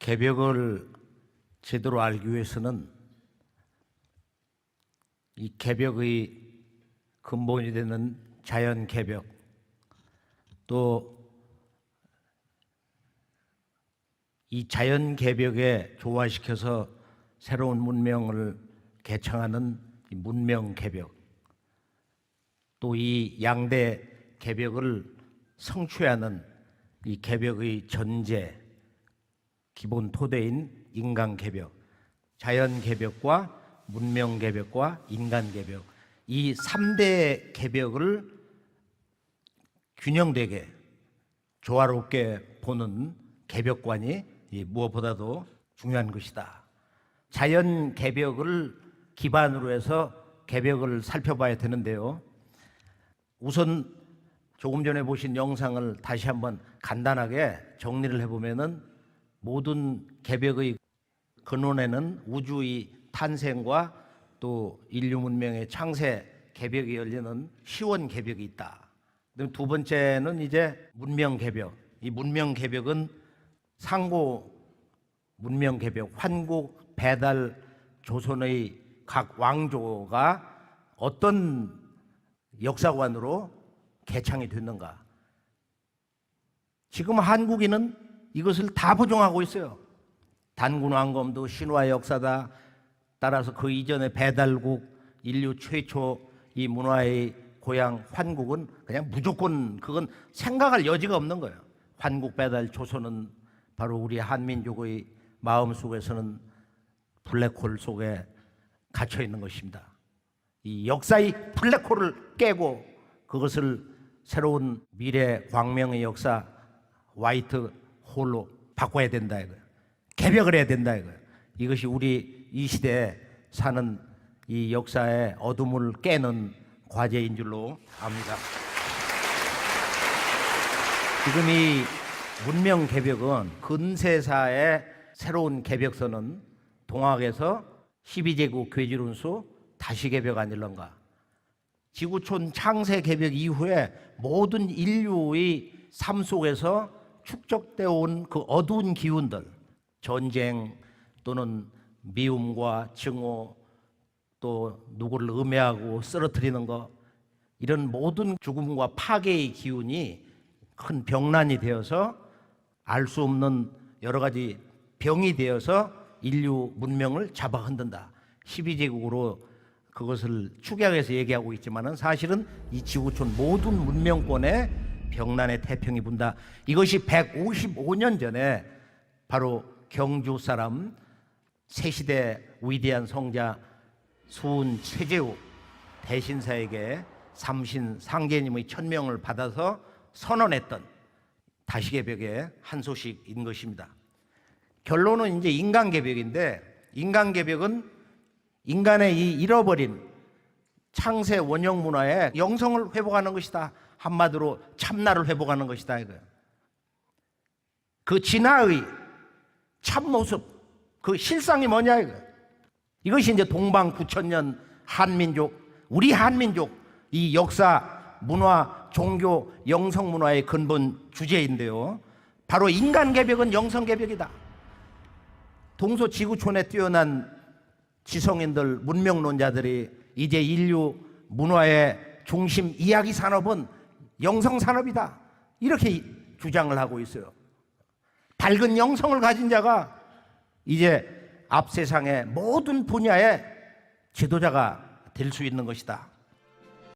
개벽을 제대로 알기 위해서는 이 개벽의 근본이 되는 자연 개벽 또 이 자연 개벽에 조화시켜서 새로운 문명을 개창하는 이 문명 개벽 또 이 양대 개벽을 성취하는 이 개벽의 전제 기본 토대인 인간 개벽, 자연 개벽과 문명 개벽과 인간 개벽 이 3대 개벽을 균형되게 조화롭게 보는 개벽관이 이 무엇보다도 중요한 것이다. 자연 개벽을 기반으로 해서 개벽을 살펴봐야 되는데요. 우선 조금 전에 보신 영상을 다시 한번 간단하게 정리를 해보면은 모든 개벽의 근원에는 우주의 탄생과 또 인류 문명의 창세 개벽이 열리는 시원 개벽이 있다. 두 번째는 이제 문명 개벽. 이 문명 개벽은 상고 문명 개벽, 환국 배달 조선의 각 왕조가 어떤 역사관으로 개창이 됐는가? 지금 한국인은 이것을 다 부정하고 있어요. 단군 왕검도 신화 역사다. 따라서 그 이전에 배달국 인류 최초 이 문화의 고향 환국은 그냥 무조건 그건 생각할 여지가 없는 거예요. 환국 배달 조선은 바로 우리 한민족의 마음 속에서는 블랙홀 속에 갇혀 있는 것입니다. 이 역사의 블랙홀을 깨고 그것을 새로운 미래 광명의 역사 화이트 홀로 바꿔야 된다 이거예요. 개벽을 해야 된다 이거예요. 이것이 우리 이 시대에 사는 이 역사의 어둠을 깨는 과제인 줄로 압니다. 지금 이 문명 개벽은 근세사의 새로운 개벽서는 동학에서 12제국 괴지론수 다시 개벽 아닐런가. 지구촌 창세 개벽 이후에 모든 인류의 삶 속에서 축적되어 온 그 어두운 기운들, 전쟁 또는 미움과 증오 또 누구를 음해하고 쓰러뜨리는 것 이런 모든 죽음과 파괴의 기운이 큰 병난이 되어서 알 수 없는 여러 가지 병이 되어서 인류 문명을 잡아 흔든다. 12제국으로 그것을 축약해서 얘기하고 있지만은 사실은 이 지구촌 모든 문명권에 병난의 태평이 분다. 이것이 155년 전에 바로 경주 사람 새시대 위대한 성자 수은 최재우 대신사에게 삼신 상계님의 천명을 받아서 선언했던 다시개벽의 한 소식인 것입니다. 결론은 이제 인간개벽인데 인간개벽은 인간의 이 잃어버린 창세 원형 문화의 영성을 회복하는 것이다. 한마디로 참나를 회복하는 것이다 이거예요. 그 진화의 참 모습, 그 실상이 뭐냐 이거예요. 이것이 이제 동방 9천년 한민족, 우리 한민족 이 역사, 문화, 종교, 영성 문화의 근본 주제인데요. 바로 인간 개벽은 영성 개벽이다. 동서 지구촌에 뛰어난 지성인들, 문명론자들이 이제 인류 문화의 중심 이야기 산업은 영성 산업이다. 이렇게 주장을 하고 있어요. 밝은 영성을 가진 자가 이제 앞 세상의 모든 분야의 지도자가 될 수 있는 것이다.